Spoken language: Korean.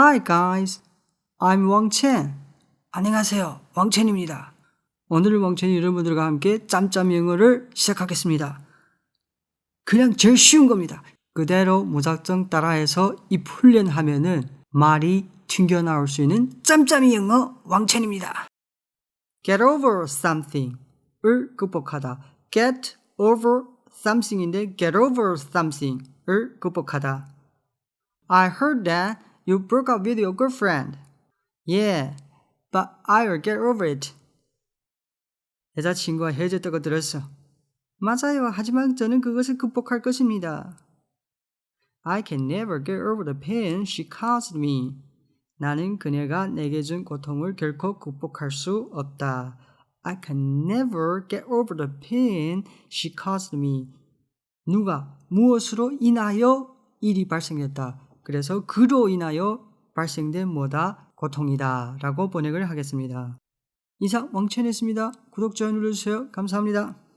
Hi guys, I'm 왕첸. 안녕하세요, 왕첸입니다. 오늘 왕첸이 여러분들과 함께 짬짬 영어를 시작하겠습니다. 그냥 제일 쉬운 겁니다. 그대로 무작정 따라해서 입 훈련하면은 말이 튕겨나올 수 있는 짬짬이 영어 왕첸입니다. Get over something을 극복하다. Get over something인데 get over something을 극복하다. I heard that you broke up with your girlfriend. Yeah, but I'll get over it. 여자친구와 헤어졌다고 들었어. 맞아요. 하지만 저는 그것을 극복할 것입니다. I can never get over the pain she caused me. 나는 그녀가 내게 준 고통을 결코 극복할 수 없다. I can never get over the pain she caused me. 누가 무엇으로 인하여 일이 발생했다. 그래서 그로 인하여 발생된 뭐다? 고통이다. 라고 번역을 하겠습니다. 이상 왕천이었습니다. 구독, 좋아요 눌러주세요. 감사합니다.